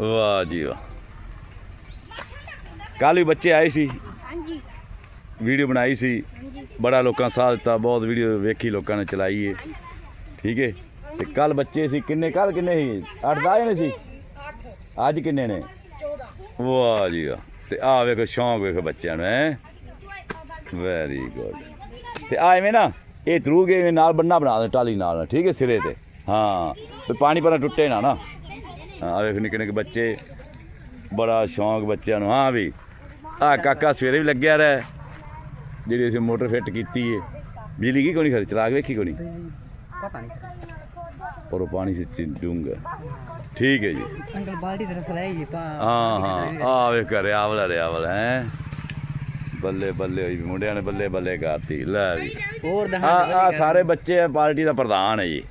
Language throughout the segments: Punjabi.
ਵਾਹ ਜੀ ਵਾਹ। ਕੱਲ ਵੀ ਬੱਚੇ ਆਏ ਸੀ। ਹਾਂਜੀ। ਵੀਡੀਓ ਬਣਾਈ ਸੀ। ਬੜਾ ਲੋਕਾਂ ਸਾਥ ਦਿੱਤਾ ਬਹੁਤ ਵੀਡੀਓ ਵੇਖੀ ਲੋਕਾਂ ਨੇ ਚਲਾਈ ਏ। ਠੀਕ ਹੈ ਤੇ ਕੱਲ ਬੱਚੇ ਸੀ ਕਿੰਨੇ ਕੱਲ ਕਿੰਨੇ ਸੀ? 8 10 ਜਣੇ ਸੀ? ਅੱਜ ਕਿੰਨੇ ਨੇ? 14 ਵਾਹ ਜੀ ਵਾਹ। ਤੇ ਆ ਵੇਖੋ ਸ਼ੌਂਕ ਵੇਖੋ ਬੱਚਿਆਂ ਨੂੰ ਹੈ? ਵੈਰੀ ਗੁੱਡ ਤੇ ਆ ਐਵੇਂ ਨਾ ਇਹ ਥਰੂ ਗਏ ਨਾਲ ਬੰਨਾ ਬਣਾ ਦੇ ਟਾਲੀ ਨਾਲ ਠੀਕ ਹੈ ਸਿਰੇ ਤੇ? ਹਾਂ। ਤੇ ਪਾਣੀ ਪਰ ਟੁੱਟੇ ਨਾ ਨਾ। ਆ ਵੇਖ ਨਿੱਕੇ ਨਿੱਕੇ ਬੱਚੇ। ਬੜਾ ਸ਼ੌਂਕ ਬੱਚਿਆਂ ਨੂੰ ਹਾਂ ਵੀ। ਆ ਕਾਕਾ ਸਵੇਰੇ ਵੀ ਲੱਗਿਆ ਰਿਹਾ ਜਿਹੜੀ ਅਸੀਂ ਮੋਟਰ ਫਿੱਟ ਕੀਤੀ ਏ। ਬਿਜਲੀ ਕੀ ਕੋਣੀ ਖਰ ਚਲਾ ਕੇ ਵੇਖੀ ਕੋਣੀ? ਪਤਾ ਨਹੀਂ ਪਰ ਉਹ ਪਾਣੀ ਸੀ ਡੂੰਗਾ ਠੀਕ ਹੈ ਜੀ। ਅੰਕਲ ਬਾਲਟੀ ਤੇ ਰਸਲਾ ਹੀ ਪਾ ਹਾਂ ਹਾਂ। ਆ ਵੇ ਕਰਿਆ ਵਾਲਾ ਰਿਆ ਵਾਲਾ ਹੈ। ਬੱਲੇ ਬੱਲੇ ਹੋਈ ਮੁੰਡਿਆਂ ਨੇ ਬੱਲੇ ਬੱਲੇ ਕਰਤੀ। ਲੈ ਵੀ। ਹੋਰ ਦਹਾਂ ਆ ਸਾਰੇ ਬੱਚੇ ਪਾਰਟੀ ਦਾ ਪ੍ਰਧਾਨ ਹੈ ਜੀ।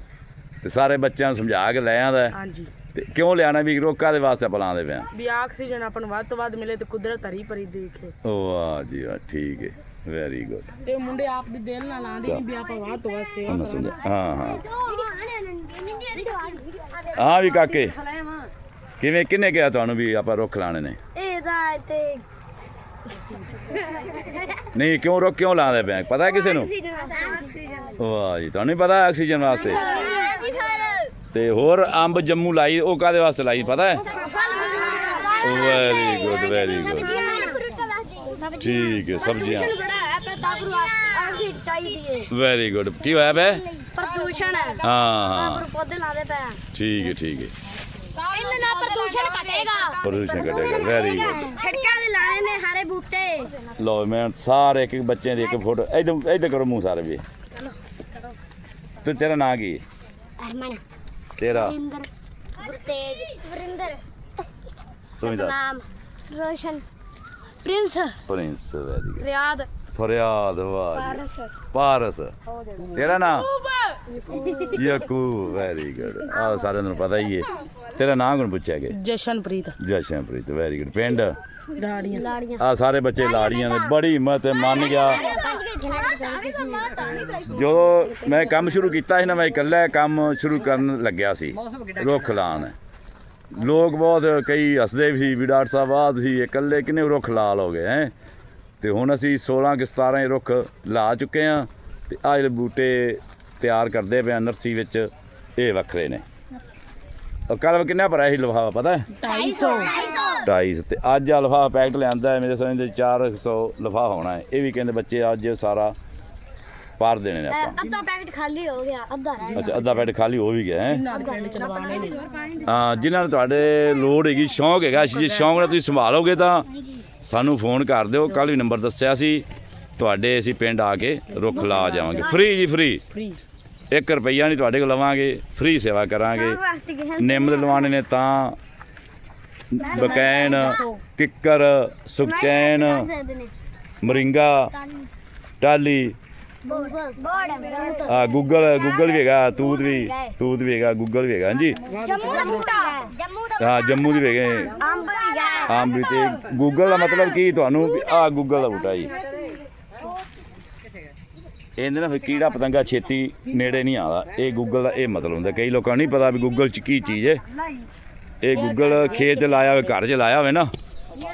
ਤੇ ਸਾਰੇ ਬੱਚਿਆਂ ਨੂੰ ਸਮਝਾ ਕੇ ਲੈ ਆਂਦਾ ਹਾਂਜੀ। ਤੇ ਕਿਉਂ ਲਿਆਣਾ ਵੀ ਰੋਕਾ ਦੇ ਵਾਸਤੇ ਬੁਲਾਉਂਦੇ ਪਿਆ ਵੀ ਆਕਸੀਜਨ ਆਪਾਂ ਨੂੰ ਵੱਧ ਤੋਂ ਵੱਧ ਮਿਲੇ ਤੇ ਕੁਦਰਤ ਹਰੀ ਭਰੀ ਦੇਖੇ। ਵਾਹ ਜੀ ਵਾਹ ਠੀਕ ਹੈ ਵੈਰੀ ਗੁੱਡ ਤੇ ਮੁੰਡੇ ਆਪ ਦੀ ਦਿਲ ਨਾਲ ਆਂਦੇ ਨਹੀਂ ਵੀ ਆਪਾਂ ਵੱਧ ਤੋਂ ਵੱਧ ਸੇਵਾ ਉਹਨਾਂ ਕਰਾਂਗੇ। ਸਮਝਾ ਹਾਂ ਹਾਂ। ਹਾਂ। ਵੀ ਕਾਕੇ। ਕਿਵੇਂ ਕਿੰਨੇ ਕਿਹਾ ਤੁਹਾਨੂੰ ਵੀ ਆਪਾਂ ਰੁੱਖ ਲਾਣੇ ਨੇ? ਇਹ ਤਾਂ ਤੇ ਨਹੀਂ ਕਿਉਂ ਰੁੱਖ ਕਿਉਂ ਲਾਉਂਦੇ ਪਏ? ਆ? ਪਤਾ ਹੈ ਕਿਸੇ ਨੂੰ? ਆਕਸੀਜਨ ਵਾਹ ਜੀ ਤੁਹਾਨੂੰ ਨਹੀਂ ਪਤਾ ਆਕਸੀਜਨ ਵਾਸਤੇ? ਤੇ ਹੋਰ ਅੰਬ ਜੰਮੂ ਲਾਈ ਉਹ ਕਾਦੇ ਵਾਸਤੇ ਲਾਈ ਪਤਾ ਹੈ? ਵੈਰੀ ਗੁੱਡ ਵੈਰੀ ਗੁੱਡ ਠੀਕ ਹੈ ਸਬਜ਼ੀਆਂ। ਵੈਰੀ ਗੁੱਡ ਕੀ ਹੋਇਆ ਬੈ ਪ੍ਰਦੂਸ਼ਣ ਹਾਂ ਹਾਂ। ਪੌਦੇ ਲਾਦੇ ਪਏ ਠੀਕ ਹੈ ਠੀਕ ਹੈ। ਨਾਲ ਪ੍ਰਦੂਸ਼ਣ ਘਟੇਗਾ। ਪ੍ਰਦੂਸ਼ਣ ਘਟੇਗਾ ਵੈਰੀ ਗੁੱਡ ਛੜਕਾਂ ਦੇ ਲਾਣੇ ਨੇ ਹਰੇ ਬੂਟੇ। ਲਓ ਮੈਂ ਸਾਰੇ ਇੱਕ ਇੱਕ ਬੱਚਿਆਂ ਦੀ ਇੱਕ ਫੋਟੋ ਇਧਰ ਇਧਰ ਕਰੋ ਮੂੰਹ ਸਾਰੇ ਵੀ। ਤੇ ਤੇਰਾ ਨਾਂ ਕੀ ਹੈ? ਅਰਮਨ ਤੇਰਾ। ਵਰਿੰਦਰ। ਗੁਰਤੇਜ। ਵਰਿੰਦਰ। ਤੂੰ ਦੱਸ ਨਾਮ Roshan. Prince. Prince very good Riyadh ਫਰਿਆਦ ਵਾਹ ਜੀ। ਪਾਰਸ। ਪਾਰਸ। ਤੇਰਾ ਨਾਮ ਯਕੂ ਵੈਰੀ ਗੁੱਡ ਆ ਸਾਰਿਆਂ ਨੂੰ ਪਤਾ ਹੀ ਹੈ ਤੇਰਾ ਨਾਮ ਕੌਣ ਪੁੱਛਿਆ ਗਿਆ ਜਸ਼ਨਪ੍ਰੀਤ। ਜਸ਼ਨਪ੍ਰੀਤ ਵੈਰੀ ਗੁੱਡ ਪਿੰਡ? ਲਾੜੀਆਂ। ਆ ਸਾਰੇ ਬੱਚੇ ਲਾੜੀਆਂ ਦੇ। ਬੜੀ ਹਿੰਮਤ ਹੈ, ਮੰਨ ਗਿਆ। ਜਦੋਂ ਮੈਂ ਕੰਮ ਸ਼ੁਰੂ ਕੀਤਾ ਸੀ ਨਾ ਮੈਂ ਇਕੱਲਾ ਕੰਮ ਸ਼ੁਰੂ ਕਰਨ ਲੱਗਿਆ ਸੀ। ਰੁੱਖ ਲਾਉਣ। ਲੋਕ ਬਹੁਤ ਕਈ ਹੱਸਦੇ ਵੀ ਸੀ ਵੀ ਡਾਕਟਰ ਸਾਹਿਬ ਆਹ ਤੁਸੀਂ ਇਕੱਲੇ ਕਿੰਨੇ ਰੁੱਖ ਲਾ ਲੋਗੇ ਹੈ? ਤੇ ਹੁਣ ਅਸੀਂ 16 ਕਿ 17 ਹੀ ਰੁੱਖ ਲਾ ਚੁੱਕੇ ਆ ਤੇ ਆਹ ਜਿਹੜੇ ਬੂਟੇ ਤਿਆਰ ਕਰਦੇ ਪਏ ਆ ਨਰਸਰੀ ਵਿੱਚ। ਇਹ ਵੱਖਰੇ ਨੇ। ਉਹ ਕੱਲ ਕਿੰਨਾ ਭਰਿਆ ਸੀ ਲਿਫਾਫਾ ਪਤਾ ਹੈ? 250 250 ਤੇ ਅੱਜ ਆ ਲਿਫਾਫਾ ਪੈਕਟ ਲਿਆਂਦਾ ਹੈ ਮੇਰੇ ਸਮਝਦੇ 400 ਲਿਫਾਫਾ ਹੋਣਾ ਹੈ। ਇਹ ਵੀ ਕਹਿੰਦੇ ਬੱਚੇ ਅੱਜ ਸਾਰਾ ਪਾਰ ਦੇਣੇ ਨੇ ਆਪਾਂ। ਅੱਧਾ ਪੈਕਟ ਖਾਲੀ ਹੋ ਗਿਆ ਅੱਧਾ ਰਹਿ ਅੱਛਾ ਅੱਧਾ ਪੈਕਟ ਖਾਲੀ ਹੋ ਵੀ ਗਿਆ ਹੈ? ਦੇ ਪਿੰਡ ਨੇ। ਹਾਂ ਜਿਨ੍ਹਾਂ ਨੂੰ ਤੁਹਾਡੇ ਲੋੜ ਹੈਗੀ ਸ਼ੌਂਕ ਹੈਗਾ ਜੇ ਸ਼ੌਂਕ ਨਾਲ ਤੁਸੀਂ ਸੰਭਾਲੋਗੇ ਤਾਂ ਸਾਨੂੰ ਫੋਨ ਕਰ ਦਿਓ। ਕੱਲ ਵੀ ਨੰਬਰ ਦੱਸਿਆ ਸੀ ਤੁਹਾਡੇ ਅਸੀਂ ਪਿੰਡ ਆ ਕੇ ਰੁੱਖ ਲਾ ਜਾਵਾਂਗੇ। ਫ੍ਰੀ ਜੀ ਫ੍ਰੀ। ਫ੍ਰੀ। 1 ਰੁਪਈਆ ਨਹੀਂ ਤੁਹਾਡੇ ਕੋਲ ਲਵਾਂਗੇ ਫ੍ਰੀ ਸੇਵਾ ਕਰਾਂਗੇ। ਨਿੰਮ ਦੇ ਲਵਾਣੇ ਨੇ ਤਾਂ ਬਕੈਨ ਕਿੱਕਰ ਸੁਖਚੈਨ ਮਰਿੰਗਾ ਟਾਲੀ ਆ ਗੂਗਲ ਗੂਗਲ ਵੀ ਹੈਗਾ ਤੂਤ ਵੀ ਤੂਤ ਵੀ ਹੈਗਾ ਗੂਗਲ ਵੀ ਹੈਗਾ ਹਾਂਜੀ। ਜੰਮੂ ਦਾ ਬੂਟਾ। ਜੰਮੂ ਦਾ ਹਾਂ ਜੰਮੂ ਦੀ ਵੀ ਹੈਗੇ। ਅੰਬ ਵੀ ਤੇ ਗੂਗਲ ਦਾ ਮਤਲਬ ਕੀ ਤੁਹਾਨੂੰ? ਆ ਗੂਗਲ ਦਾ ਬੂਟਾ ਜੀ। ਇਹਦੇ ਨਾਲ ਫਿਰ ਕੀੜਾ ਪਤੰਗਾ ਛੇਤੀ ਨੇੜੇ ਨਹੀਂ ਆਉਂਦਾ। ਇਹ ਗੂਗਲ ਦਾ ਇਹ ਮਤਲਬ ਹੁੰਦਾ। ਕਈ ਲੋਕਾਂ ਨੂੰ ਨਹੀਂ ਪਤਾ ਵੀ ਗੂਗਲ ਚ ਕੀ ਚੀਜ਼ ਹੈ। ਇਹ ਗੂਗਲ ਖੇਤ 'ਚ ਲਾਇਆ ਹੋਵੇ ਘਰ 'ਚ ਲਾਇਆ ਹੋਵੇ ਨਾ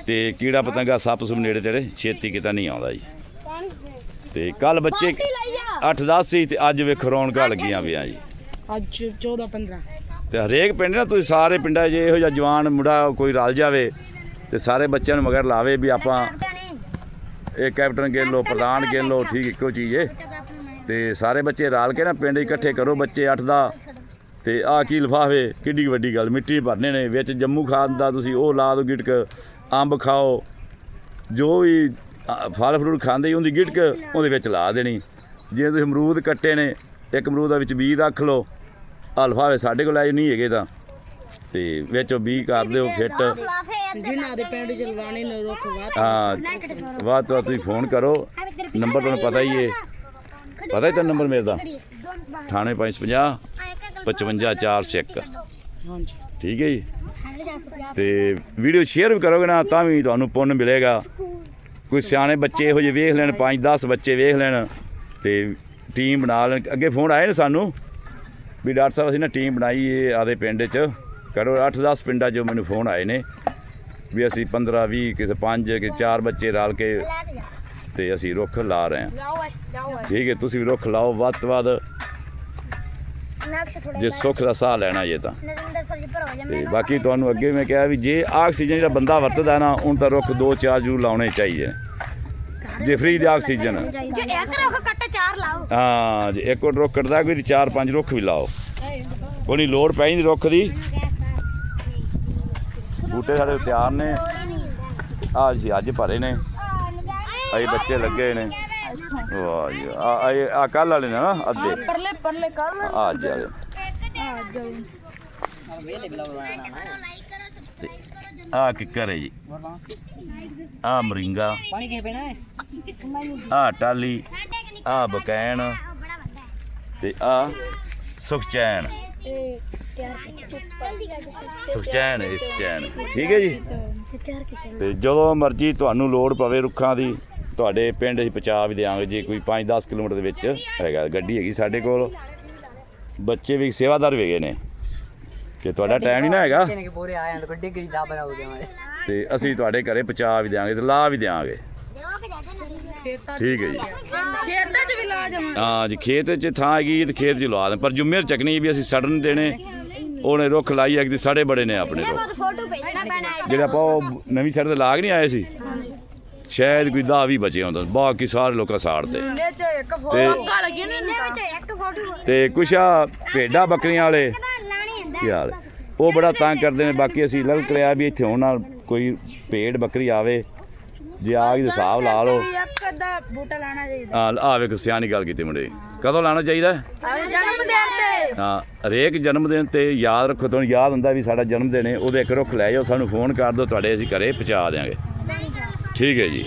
ਤੇ ਕੀੜਾ ਪਤੰਗਾ ਸੱਪ ਸੁਪ ਨੇੜੇ ਤੇੜੇ ਛੇਤੀ ਕਿਤਾ ਨਹੀਂ ਆਉਂਦਾ ਜੀ। ਤੇ ਕੱਲ ਬੱਚੇ 8-10 ਸੀ ਤੇ ਅੱਜ ਵੇਖੋ ਰੌਣਕਾਂ ਲੱਗੀਆਂ ਪਿਆ ਜੀ। ਅੱਜ 14 15 ਤੇ ਹਰੇਕ ਪਿੰਡ ਨਾ ਤੁਸੀਂ ਸਾਰੇ ਪਿੰਡਾਂ 'ਚ ਇਹੋ ਜਿਹਾ ਜਵਾਨ ਮੁੰਡਾ ਕੋਈ ਰਲ ਜਾਵੇ ਤੇ ਸਾਰੇ ਬੱਚਿਆਂ ਨੂੰ ਮਗਰ ਲਾਵੇ ਵੀ ਆਪਾਂ ਇਹ ਕੈਪਟਨ ਗਿਣ ਲਓ ਪ੍ਰਧਾਨ ਗਿਣ ਲਓ ਠੀਕ ਇੱਕੋ ਚੀਜ਼ ਏ। ਤੇ ਸਾਰੇ ਬੱਚੇ ਰਲ ਕੇ ਨਾ ਪਿੰਡ ਇਕੱਠੇ ਕਰੋ ਬੱਚੇ ਅੱਠ ਦਾ। ਤੇ ਆਹ ਕੀ ਲਿਫਾਫੇ ਕਿੱਡੀ ਵੱਡੀ ਗੱਲ ਮਿੱਟੀ ਭਰਨੇ ਨੇ ਵਿੱਚ ਜੰਮੂ ਖਾਦ ਦਾ ਤੁਸੀਂ ਉਹ ਲਾ ਦਿਓ ਗਿਟਕ ਅੰਬ ਖਾਓ ਜੋ ਵੀ ਫਲ ਫਰੂਟ ਖਾਂਦੇ ਹੀ ਉਹਦੀ ਗਿਟਕ ਉਹਦੇ ਵਿੱਚ ਲਾ ਦੇਣੀ। ਜੇ ਤੁਸੀਂ ਅਮਰੂਦ ਕੱਟੇ ਨੇ ਇੱਕ ਅਮਰੂਦ ਦਾ ਵਿੱਚ ਬੀਜ ਰੱਖ ਲਓ ਅਲਫਾਵੇ ਸਾਡੇ ਕੋਲ ਆਏ ਨਹੀਂ ਹੈਗੇ ਤਾਂ। ਤੇ ਵਿੱਚੋਂ ਬੀਜ ਕਰ ਦਿਓ ਫਿੱਟ। ਜਿਨ੍ਹਾਂ ਦੇ ਪਿੰਡ ਚ ਲਵਾਣੇ ਨੇ ਰੁੱਖ ਵੱਧ ਹਾਂ ਬਾਅਦ ਤੋਂ ਤੁਸੀਂ ਫੋਨ ਕਰੋ। ਨੰਬਰ ਤੁਹਾਨੂੰ ਪਤਾ ਹੀ ਹੈ ਪਤਾ ਹੀ ਤਾਂ ਨੰਬਰ ਮੇਰਾ ਦਾ? 98550 55401 ਹਾਂਜੀ। ਠੀਕ ਹੈ ਜੀ? ਤੇ ਵੀਡੀਓ ਸ਼ੇਅਰ ਵੀ ਕਰੋਗੇ ਨਾ ਤਾਂ ਵੀ ਤੁਹਾਨੂੰ ਪੁੰਨ ਮਿਲੇਗਾ। ਕੋਈ ਸਿਆਣੇ ਬੱਚੇ ਇਹੋ ਜਿਹੇ ਵੇਖ ਲੈਣ 5-10 ਬੱਚੇ ਵੇਖ ਲੈਣ ਤੇ ਟੀਮ ਬਣਾ ਲੈਣ। ਅੱਗੇ ਫੋਨ ਆਏ ਨੇ ਸਾਨੂੰ ਵੀ ਡਾਕਟਰ ਸਾਹਿਬ ਅਸੀਂ ਨਾ ਟੀਮ ਬਣਾਈ ਏ ਆਦੇ ਪਿੰਡ 'ਚ। ਕਰੋ 8-10 ਪਿੰਡਾਂ 'ਚੋਂ ਮੈਨੂੰ ਫੋਨ ਆਏ ਨੇ। ਵੀ ਅਸੀਂ 15 20 ਕਿਸੇ 5 ਕਿ 4 ਬੱਚੇ ਰਲ ਕੇ ਤੇ ਅਸੀਂ ਰੁੱਖ ਲਾ ਰਹੇ ਹਾਂ। ਠੀਕ ਹੈ ਤੁਸੀਂ ਵੀ ਰੁੱਖ ਲਾਓ ਵੱਧ ਤੋਂ ਵੱਧ ਜੇ ਸੁੱਖ ਦਾ ਸਾਹ ਲੈਣਾ ਜੇ ਤਾਂ। ਤੇ ਬਾਕੀ ਤੁਹਾਨੂੰ ਅੱਗੇ ਮੈਂ ਕਿਹਾ ਵੀ ਜੇ ਆਕਸੀਜਨ ਜਿਹੜਾ ਬੰਦਾ ਵਰਤਦਾ ਨਾ ਹੁਣ ਤਾਂ ਰੁੱਖ ਦੋ ਚਾਰ ਜ਼ਰੂਰ ਲਾਉਣੇ ਚਾਹੀਦੇ। ਨੇ ਜੇ ਫ੍ਰੀ ਦਾ ਆਕਸੀਜਨ। ਜੇ ਇੱਕ ਰੁੱਖ ਕੱਟ ਚਾਰ ਲਾਓ। ਹਾਂ ਜੇ ਇੱਕ ਰੁੱਖ ਕੱਟਦਾ ਕੋਈ ਚਾਰ ਪੰਜ ਰੁੱਖ ਵੀ ਲਾਓ। ਕੋਈ ਲੋੜ ਪੈ ਨਹੀਂ ਰੁੱਖ ਦੀ। ਬੂਟੇ ਸਾਡੇ ਤਿਆਰ ਨੇ। ਆ ਜੀ ਅੱਜ ਭਰੇ ਨੇ। ਆਈ ਬੱਚੇ ਲੱਗੇ ਨੇ। ਵਾਹ ਜੀ ਆ ਆ ਕੱਲ ਵਾਲੇ ਨਾ ਅੱਧੇ। ਪਰਲੇ ਪਰਲੇ ਕੱਲ ਆ ਜੀ ਆ ਜਾਓ ਆ ਕਿੱਕਰ ਹੈ ਜੀ ਆ ਮਰਿੰਗਾ ਪਾਣੀ ਕਿਹ ਪੈਣਾ ਹੈ ਆ ਟਾਲੀ ਆ ਬਕੈਣ। ਤੇ ਆ ਸੁਖਚੈਨ। ਸੁਖਚੈਨ ਇਸ ਚੈਨ ਠੀਕ ਹੈ ਜੀ? ਤੇ ਜਦੋਂ ਮਰਜ਼ੀ ਤੁਹਾਨੂੰ ਲੋੜ ਪਵੇ ਰੁੱਖਾਂ ਦੀ ਤੁਹਾਡੇ ਪਿੰਡ ਅਸੀਂ ਪਹੁੰਚਾ ਵੀ ਦੇਵਾਂਗੇ ਜੇ ਕੋਈ 5-10 ਕਿਲੋਮੀਟਰ ਦੇ ਵਿੱਚ ਹੈਗਾ ਗੱਡੀ ਹੈਗੀ ਸਾਡੇ ਕੋਲ। ਬੱਚੇ ਵੀ ਸੇਵਾਦਾਰ ਵੀ ਨੇ। ਕਿ ਤੁਹਾਡਾ ਟਾਈਮ ਹੀ ਨਾ ਹੈਗਾ। ਤੇ ਅਸੀਂ ਤੁਹਾਡੇ ਘਰੇ ਪਹੁੰਚਾ ਵੀ ਦੇਵਾਂਗੇ ਤੇ ਲਾ ਵੀ ਦੇਵਾਂਗੇ ਠੀਕ ਹੈ ਜੀ। ਖੇਤਾਂ 'ਚ ਵੀ ਲਾ ਜਾਵਾਂਗੇ। ਹਾਂ ਜੀ ਖੇਤ 'ਚ ਥਾਂ ਹੈਗੀ ਤੇ ਖੇਤ 'ਚ ਲਾ ਦੇ ਪਰ ਜੁਮੇਰ ਚੱਕਣੀ ਵੀ ਅਸੀਂ ਸੜਨ ਦੇਣੇ। ਉਹਨੇ ਰੁੱਖ ਲਾਈ ਹੈ ਕਿ ਸਾਡੇ ਬੜੇ ਨੇ ਆਪਣੇ ਰੁੱਖ। ਫੋਟੋ ਆਪਾਂ ਉਹ ਨਵੀਂ ਸੜ ਦੇ ਲਾਗ ਨਹੀਂ ਆਏ ਸੀ? ਸ਼ਾਇਦ ਕੋਈ ਦਾ ਵੀ ਬਚੇ ਹੁੰਦਾ ਬਾਕੀ ਸਾਰੇ ਲੋਕਾਂ ਸਾੜਦੇ ਨੇਚਰ ਇੱਕ ਤੇ ਕੁਛ ਆ ਭੇਡਾਂ ਬੱਕਰੀਆਂ ਵਾਲੇ। ਕੀ ਹਾਲ ਉਹ ਬੜਾ ਤੰਗ ਕਰਦੇ ਨੇ। ਬਾਕੀ ਅਸੀਂ ਲਲਕ ਲਿਆ ਵੀ ਇੱਥੇ ਹੁਣ ਨਾਲ ਕੋਈ ਭੇਡ ਬੱਕਰੀ ਆਵੇ। ਜੇ ਆ ਗਈ ਤਾਂ ਹਿਸਾਬ ਲਾ ਲਓ। ਇੱਕ ਅੱਧਾ ਬੂਟਾ ਲਾਣਾ ਚਾਹੀਦਾ। ਆ ਆ ਵੇਖੋ ਸਿਆਣੀ ਗੱਲ ਕੀਤੀ ਮੁੰਡੇ। ਕਦੋਂ ਲਾਣਾ ਚਾਹੀਦਾ? ਦਿਨ ਤੇ। ਹਾਂ ਹਰੇਕ ਜਨਮ ਦਿਨ ਤੇ ਯਾਦ ਰੱਖੋ ਤੁਹਾਨੂੰ ਯਾਦ ਹੁੰਦਾ ਵੀ ਸਾਡਾ ਜਨਮ ਦਿਨ ਹੈ ਉਹਦੇ ਇੱਕ ਰੁੱਖ ਲੈ ਜਾਓ ਸਾਨੂੰ ਫੋਨ ਕਰ ਦਿਓ ਤੁਹਾਡੇ ਅਸੀਂ ਘਰੇ ਪਹੁੰਚਾ ਦੇਵਾਂਗੇ ਠੀਕ ਹੈ ਜੀ।